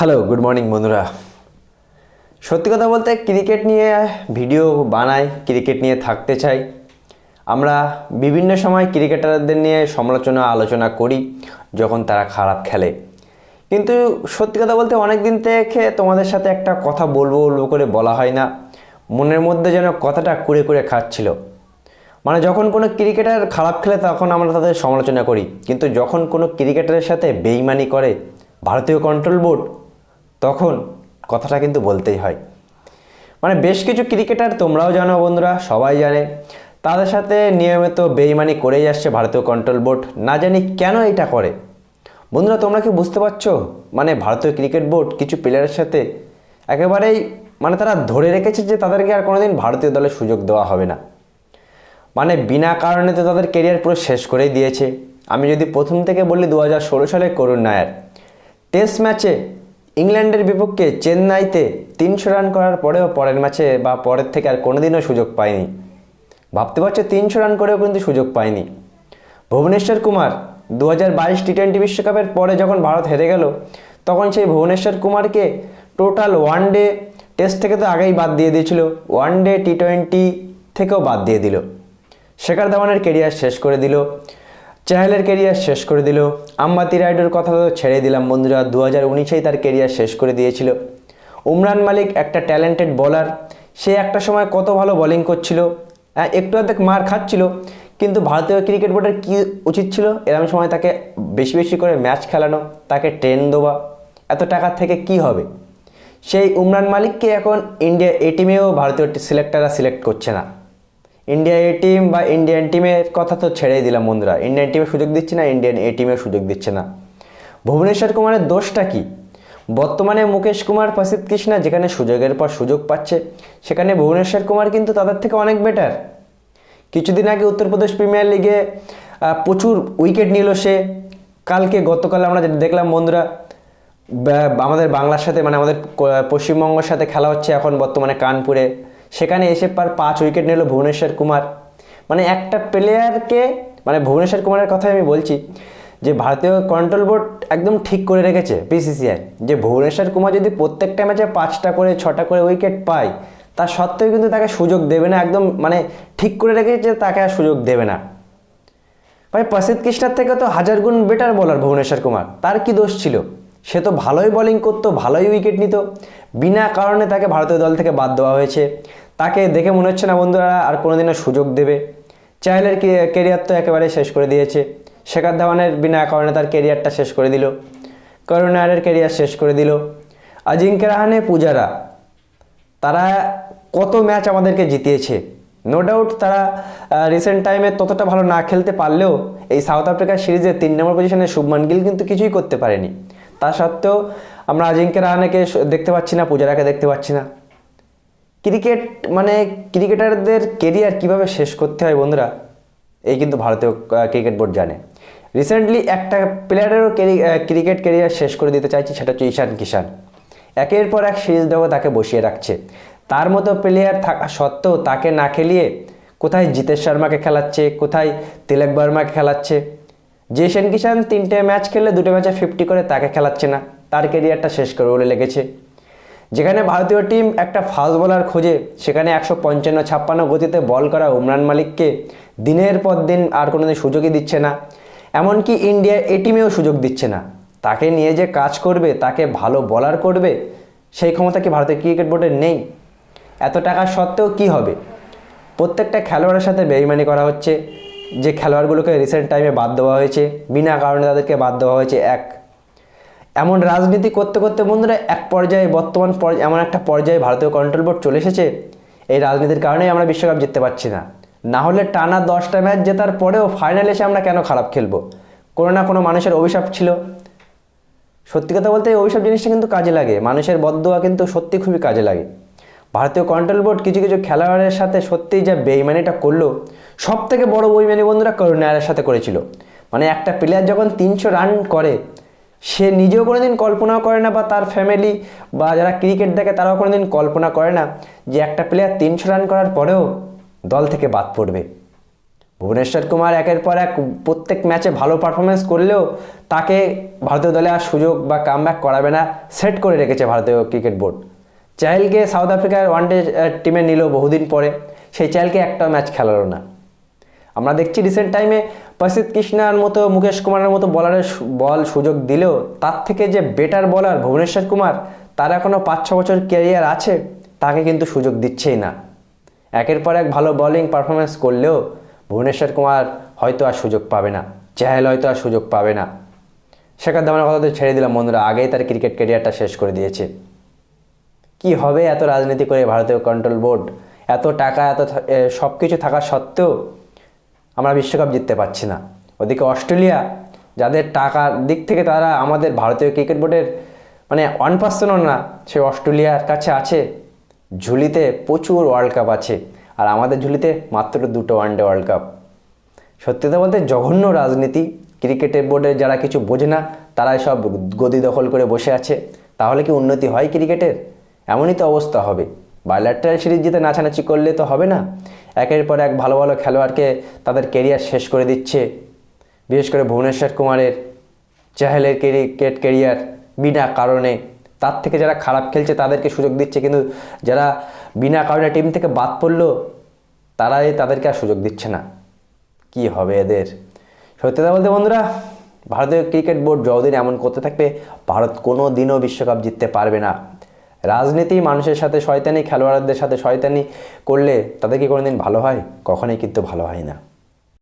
Hello good morning বন্ধুরা। সত্যি কথা বলতে ক্রিকেট নিয়ে ভিডিও বানাই ক্রিকেট নিয়ে থাকতে চাই। আমরা বিভিন্ন সময় ক্রিকেটারদের নিয়ে সমালোচনা, আলোচনা করি, যখন তারা খারাপ খেলে। কিন্তু সত্যি কথা বলতে অনেক দিন থেকে তোমাদের সাথে একটা কথা বলব বলব করে বলা হয় না। মনের মধ্যে যেন কথাটা কুড়ে কুড়ে খাচ্ছিল। মানে যখন কোনো ক্রিকেটার খারাপ খেলে, তখন আমরা তাদের সমালোচনা করি। কিন্তু যখন কোনো ক্রিকেটারের সাথে বেইমানি করে, ভারতীয় কন্ট্রোল বোর্ড তখন কথাটা কিন্তু বলতেই হয়। মানে বেশ কিছু ক্রিকেটার তোমরাও জানো বন্ধুরা, সবাই জানে। তাদের সাথে নিয়মিত বেইমানি করেই আসছে ভারতীয় কন্ট্রোল বোর্ড না জানি কেন এটা করে। বন্ধুরা, তোমরা কি বুঝতে পারছ? মানে ভারতীয় ক্রিকেট বোর্ড কিছু প্লেয়ারের সাথে একেবারেই মানে তারা ধরে রেখেছে যে তাদেরকে আর কোনোদিন ভারতীয় দলে সুযোগ দেওয়া হবে না। মানে বিনা কারণে তো তাদের কেরিয়ার পুরো শেষ করেই দিয়েছে। আমি যদি প্রথম থেকে বলি দু হাজার ষোলো সালে করুণ নায়ার। টেস্ট ম্যাচে ইংল্যান্ডের বিপক্ষে চেন্নাইতে তিনশো রান করার পরেও পরের ম্যাচে বা পরের থেকে আর কোনোদিনও সুযোগ পায়নি। ভাবতে পারছ, তিনশো রান করেও কিন্তু সুযোগ পায়নি। ভুবনেশ্বর কুমার দু হাজার বাইশ টি টোয়েন্টি বিশ্বকাপের পরে যখন ভারত হেরে গেল, তখন সেই ভুবনেশ্বর কুমারকে টোটাল ওয়ান ডে টেস্ট থেকে তো আগেই বাদ দিয়ে দিয়েছিল, ওয়ান ডে টি টোয়েন্টি থেকেও বাদ দিয়ে দিল। শেখর ধাওয়ানের কেরিয়ার শেষ করে দিল চাহেলের কেরিয়ার শেষ করে দিল। আম্বাতি রাইডের কথা তো ছেড়ে দিলাম বন্ধুরা দু হাজার উনিশেই তার কেরিয়ার শেষ করে দিয়েছিল। উমরান মালিক একটা ট্যালেন্টেড বলার সে একটা সময় কত ভালো বোলিং করছিল হ্যাঁ একটু অর্ধেক মার খাচ্ছিল, কিন্তু ভারতীয় ক্রিকেট বোর্ডের কী উচিত ছিল? এরকম সময় তাকে বেশি বেশি করে ম্যাচ খেলানো, তাকে ট্রেন দেওয়া, এত টাকার থেকে কি হবে? সেই উমরান মালিককে এখন ইন্ডিয়া এ টিমেও ভারতীয় সিলেক্টাররা সিলেক্ট করছে না। ইন্ডিয়া এ টিম বা ইন্ডিয়ান টিমের কথা তো ছেড়েই দিলাম বন্ধুরা। ইন্ডিয়ান টিমে সুযোগ দিচ্ছে না ইন্ডিয়ান এ টিমে সুযোগ দিচ্ছে না। ভুবনেশ্বর কুমারের দোষটা কি? বর্তমানে মুকেশ কুমার, প্রসিদ্ধ কৃষ্ণা যেখানে সুযোগের পর সুযোগ পাচ্ছে, সেখানে ভুবনেশ্বর কুমার কিন্তু তাদের থেকে অনেক বেটার কিছুদিন আগে উত্তরপ্রদেশ প্রিমিয়ার লিগে প্রচুর উইকেট নিল সে। কালকে গতকাল আমরা যেটা দেখলাম বন্ধুরা আমাদের বাংলার সাথে মানে আমাদের পশ্চিমবঙ্গের সাথে খেলা হচ্ছে এখন বর্তমানে কানপুরে। সেখানে এসে পার পাঁচ উইকেট নিল ভুবনেশ্বর কুমার। মানে একটা প্লেয়ারকে মানে ভুবনেশ্বর কুমারের কথাই আমি বলছি, যে ভারতীয় কন্ট্রোল বোর্ড একদম ঠিক করে রেখেছে বিসিসিআই যে ভুবনেশ্বর কুমার যদি প্রত্যেকটা ম্যাচে পাঁচটা করে, ছটা করে উইকেট পায়, তা সত্ত্বেও কিন্তু তাকে সুযোগ দেবে না, একদম মানে ঠিক করে রেখেছে যে তাকে আর সুযোগ দেবে না। ভাই, প্রসিদ্ধ কৃষ্ণার থেকে তো হাজার গুণ বেটার বলার ভুবনেশ্বর কুমার, তার কি দোষ ছিল? সে তো ভালোই বোলিং করতো, ভালোই উইকেট নিত। বিনা কারণে তাকে ভারতীয় দল থেকে বাদ দেওয়া হয়েছে। তাকে দেখে মনে হচ্ছে না বন্ধুরা, আর কোনোদিনও সুযোগ দেবে। চাইলের কেরিয়ার তো একেবারে শেষ করে দিয়েছে। শেখার ধাওয়ানের বিনা কারণে তার কেরিয়ারটা শেষ করে দিল। করুণারের কেরিয়ার শেষ করে দিল। অজিঙ্ক্য রাহানে পূজারা, তারা কত ম্যাচ আমাদেরকে জিতিয়েছে। নো ডাউট তারা রিসেন্ট টাইমে ততটা ভালো না খেলতে পারলেও এই সাউথ আফ্রিকার সিরিজে তিন নম্বর পজিশনে শুভমান গিল কিন্তু কিছুই করতে পারেনি। তা সত্ত্বেও আমরা আজিঙ্ক্য রাহানেকে দেখতে পাচ্ছি না, পূজারাকে দেখতে পাচ্ছি না। ক্রিকেট মানে ক্রিকেটারদের কেরিয়ার কীভাবে শেষ করতে হয় বন্ধুরা, এই কিন্তু ভারতীয় ক্রিকেট বোর্ড জানে। রিসেন্টলি একটা প্লেয়ারেরও ক্রিকেট কেরিয়ার শেষ করে দিতে চাইছি, সেটা হচ্ছে ঈশান কিষান একের পর এক সিরিজ দেবো তাকে বসিয়ে রাখছে। তার মতো প্লেয়ার থাকা সত্ত্বেও তাকে না খেলিয়ে কোথায় জিতেশ শর্মাকে খেলাচ্ছে, কোথায় তিলক বর্মাকে খেলাচ্ছে সেন কিষান তিনটে ম্যাচ খেললে দুটো ম্যাচে ফিফটি করে তাকে খেলাচ্ছে না। তার কেরিয়ারটা শেষ করে বলে লেগেছে। যেখানে ভারতীয় টিম একটা ফাস্ট বোলার খোঁজে, সেখানে একশো পঞ্চান্ন ছাপ্পান্ন গতিতে বল করা উমরান মালিককে দিনের পর দিন আর কোনোদিন সুযোগই দিচ্ছে না। এমনকি ইন্ডিয়া এ টিমেও সুযোগ দিচ্ছে না। তাকে নিয়ে যে কাজ করবে, তাকে ভালো বলার করবে, সেই ক্ষমতা কি ভারতীয় ক্রিকেট বোর্ডের নেই? এত টাকা সত্ত্বেও কি হবে? প্রত্যেকটা খেলোয়াড়ের সাথে বেইমানি করা হচ্ছে। যে খেলোয়াড়গুলোকে রিসেন্ট টাইমে বাদ দেওয়া হয়েছে, বিনা কারণে তাদেরকে বাদ দেওয়া হয়েছে এক। এমন রাজনীতি করতে করতে বন্ধুরা এক পর্যায়ে বর্তমান এমন একটা পর্যায়ে ভারতীয় কন্ট্রোল বোর্ড চলে এসেছে, এই রাজনীতির কারণেই আমরা বিশ্বকাপ জিততে পারছি না। না হলে টানা দশটা ম্যাচ জেতার পরেও ফাইনাল এসে আমরা কেন খারাপ খেলব? কোনো না কোনো মানুষের অভিশাপ ছিল। সত্যি কথা বলতে এই অভিশাপ জিনিসটা কিন্তু কাজে লাগে। মানুষের বদদোয়া কিন্তু সত্যি খুবই কাজে লাগে। ভারতীয় কন্ট্রোল বোর্ড কিছু কিছু খেলোয়াড়ের সাথে সত্যিই যা বেইমানিটা করল সব থেকে বড় বইমানি বন্ধুরা করুণায়ের সাথে করেছিল। মানে একটা প্লেয়ার যখন তিনশো রান করে, সে নিজেও কোনো দিন কল্পনা করে না বা তার ফ্যামিলি বা যারা ক্রিকেট দেখে তারাও কোনো দিন কল্পনা করে না যে একটা প্লেয়ার তিনশো রান করার পরেও দল থেকে বাদ পড়বে। ভুবনেশ্বর কুমার একের পর এক প্রত্যেক ম্যাচে ভালো পারফরমেন্স করলেও তাকে ভারতীয় দলে আর সুযোগ বা কামব্যাক করাবে না সেট করে রেখেছে ভারতীয় ক্রিকেট বোর্ড চাহেলকে সাউথ আফ্রিকার ওয়ানডে টিমে নিল বহুদিন পরে। সেই চাহেলকে একটা ম্যাচ খেলালো না। আমরা দেখছি রিসেন্ট টাইমে প্রসিদ্ধ কৃষ্ণার মতো, মুকেশ কুমারের মতো বলারের বল সুযোগ দিলেও তার থেকে যে বেটার বলার ভুবনেশ্বর কুমার, তার এখনও পাঁচ ছ বছর ক্যারিয়ার আছে, তাকে কিন্তু সুযোগ দিচ্ছেই না। একের পর এক ভালো বলিং পারফরমেন্স করলেও ভুবনেশ্বর কুমার হয়তো আর সুযোগ পাবে না। চাহেল হয়তো আর সুযোগ পাবে না। শেখার ধামানের কথা তো ছেড়ে দিলাম বন্ধুরা, আগেই তার ক্রিকেট ক্যারিয়ারটা শেষ করে দিয়েছে। কি হবে এত রাজনীতি করে ভারতীয় কন্ট্রোল বোর্ড এত টাকা, এত সব কিছু থাকা সত্ত্বেও আমরা বিশ্বকাপ জিততে পারছি না। ওদিকে অস্ট্রেলিয়া, যাদের টাকার দিক থেকে তারা আমাদের ভারতীয় ক্রিকেট বোর্ডের মানে ওয়ান পার্সেন্টও না, সে অস্ট্রেলিয়ার কাছে আছে। ঝুলিতে প্রচুর ওয়ার্ল্ড কাপ আছে। আর আমাদের ঝুলিতে মাত্র দুটো ওয়ানডে ওয়ার্ল্ড কাপ সত্যি কথা বলতে জঘন্য রাজনীতি। ক্রিকেটের বোর্ডের যারা কিছু বোঝে না, তারাই সব গদি দখল করে বসে আছে। তাহলে কি উন্নতি হয় ক্রিকেটের এমনই তো অবস্থা হবে। বায়োলাটারাল সিরিজ জিতে নাচানাচি করলে তো হবে না। একের পর এক ভালো ভালো খেলোয়াড়কে তাদের কেরিয়ার শেষ করে দিচ্ছে। বিশেষ করে ভুবনেশ্বর কুমারের চাহেলের ক্রিকেট কেরিয়ার বিনা কারণে। তার থেকে যারা খারাপ খেলছে তাদেরকে সুযোগ দিচ্ছে, কিন্তু যারা বিনা কারণে টিম থেকে বাদ পড়ল, তারাই তাদেরকে আর সুযোগ দিচ্ছে না। কি হবে এদের? সত্যি কথা বলতে বন্ধুরা, ভারতীয় ক্রিকেট বোর্ড যতদিন এমন করতে থাকবে, ভারত কোনো দিনও বিশ্বকাপ জিততে পারবে না। রাজনীতি, মানুষের সাথে শয়তানি, খেলোয়াড়দের সাথে শয়তানি করলে তাদের কি কোনোদিন ভালো হয়? কখনোই কিন্তু ভালো হয় না।